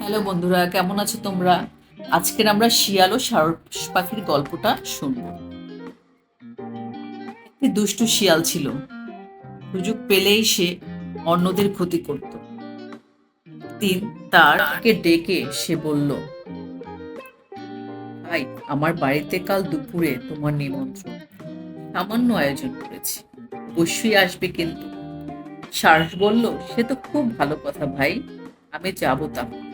Hello বন্ধুরা, কেমন আছো তোমরা? আজকের আমরা শিয়াল ও সারস পাখির গল্পটা শুনব। একটি দুষ্টু শিয়াল ছিল। সুযোগ পেলেই সে অন্যদের ক্ষতি করত। দিন তারকে ডেকে সে বলল, ভাই, আমার বাড়িতে কাল দুপুরে তোমার নিমন্ত্রণ। সামান্য আয়োজন করেছি। অবশ্যই আসবে কিন্তু। সারস বলল, সে তো খুব ভালো কথা ভাই। আমি যাব তাহলে।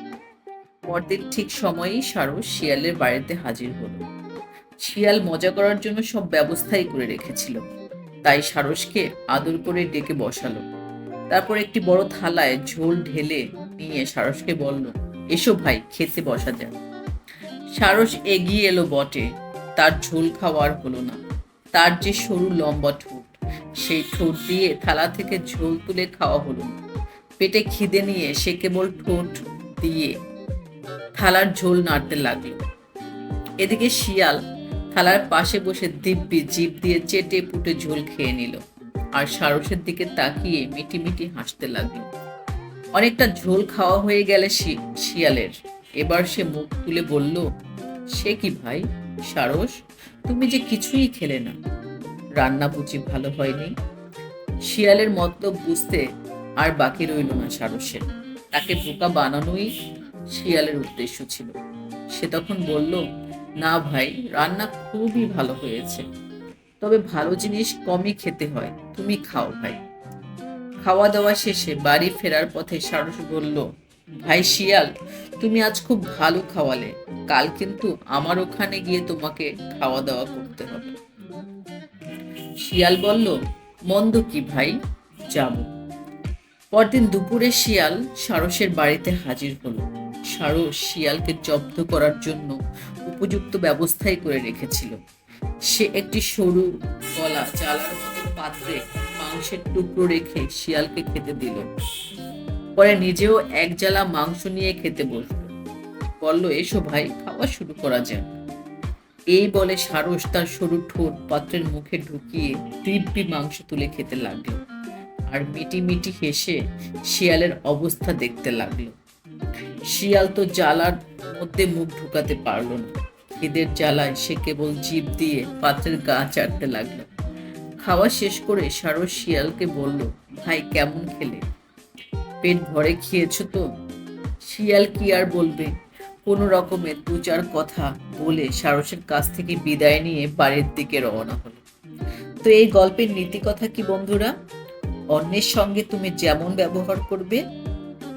পরদিন ঠিক সময়েই সারস শিয়ালের বাড়িতে হাজির হলো। শিয়াল মজা করার জন্য সব ব্যবস্থাই করে রেখেছিল। তাই সারসকে আদর করে ডেকে বসালো। তারপর একটি বড় থালায় ঝোল ঢেলে নিয়ে সারসকে বলল, এসো ভাই, খেতে বসা যাক। সারস এগিয়ে এলো বটে। তার ঝোল খাওয়ার হলো না। তার যে সরু লম্বা ঠোঁট, সেই ঠোঁট দিয়ে থালা থেকে ঝোল তুলে খাওয়া হলো না। পেটে খিদে নিয়ে সে কেবল ঠোঁট দিয়ে থালার ঝোল নাড়তে লাগল। এদিকে শিয়াল থালার পাশে বসে দিব্যি জিভ দিয়ে চেটে পুটে ঝোল খেয়ে নিল আর সারসের দিকে তাকিয়ে মিটি মিটি হাসতে লাগল। অনেকটা ঝোল খাওয়া হয়ে গেলে শিয়ালের। এবার সে মুখ তুলে বলল, সে কি ভাই? সারস, তুমি যে কিছুই খেলে না। রান্না বুঝি ভালো হয়নি? শিয়ালের মতলব বুঝতে আর বাকি রইল না সারসের। তাকে বোকা বানানোই শিয়ালের উদ্দেশ্য ছিল। সে তখন বলল, না ভাই, রান্না খুবই ভালো হয়েছে। তবে ভালো জিনিস কমই খেতে হয়। তুমি খাও ভাই। খাওয়া দাওয়া শেষে বাড়ি ফেরার পথে সারস বলল, ভাই শিয়াল, তুমি আজ খুব ভালো খাওয়ালে। কাল কিন্তু আমার ওখানে গিয়ে তোমাকে খাওয়া দাওয়া করতে হবে। শিয়াল বলল, মন্দ কি ভাই? যাব। পরদিন দুপুরে শিয়াল সারসের বাড়িতে হাজির হলো। সারস শিয়ালকে জব্দ করার জন্য উপযুক্ত ব্যবস্থাই করে রেখেছিল। সে একটি সরু গলা চালার মতো পাত্রে মাংসের টুকরো রেখে শিয়ালকে খেতে দিল। পরে নিজেও এক জ্বালা মাংস নিয়ে খেতে বসল। বলল, এসো ভাই, খাওয়া শুরু করা যাক। এই বলে সারস তার সরু ঠোঁট পাত্রের মুখে ঢুকিয়ে দিব্যি মাংস তুলে খেতে লাগল। আর মিটি মিটি হেসে শিয়ালের অবস্থা দেখতে লাগল। শিয়াল তো জ্বালার মধ্যে মুখ ঢুকাতে পারল না। খিদের জ্বালায় সে কেবল জিভ দিয়ে পাত্রের গা চাটতে লাগল। খাওয়া শেষ করে সারস শিয়ালকে বলল, ভাই, কেমন খেলে? পেট ভরে খেয়েছো তো? শিয়াল কি আর বলবে? কোনো রকমে দু চার কথা বলে সারসের কাছ থেকে বিদায় নিয়ে বাড়ির দিকে রওনা হলো। তো এই গল্পের নীতি কথা কি বন্ধুরা? অন্যের সঙ্গে তুমি যেমন ব্যবহার করবে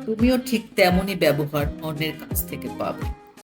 তুমিও ঠিক তেমনই ব্যবহার অন্যের কাছ থেকে পাবে।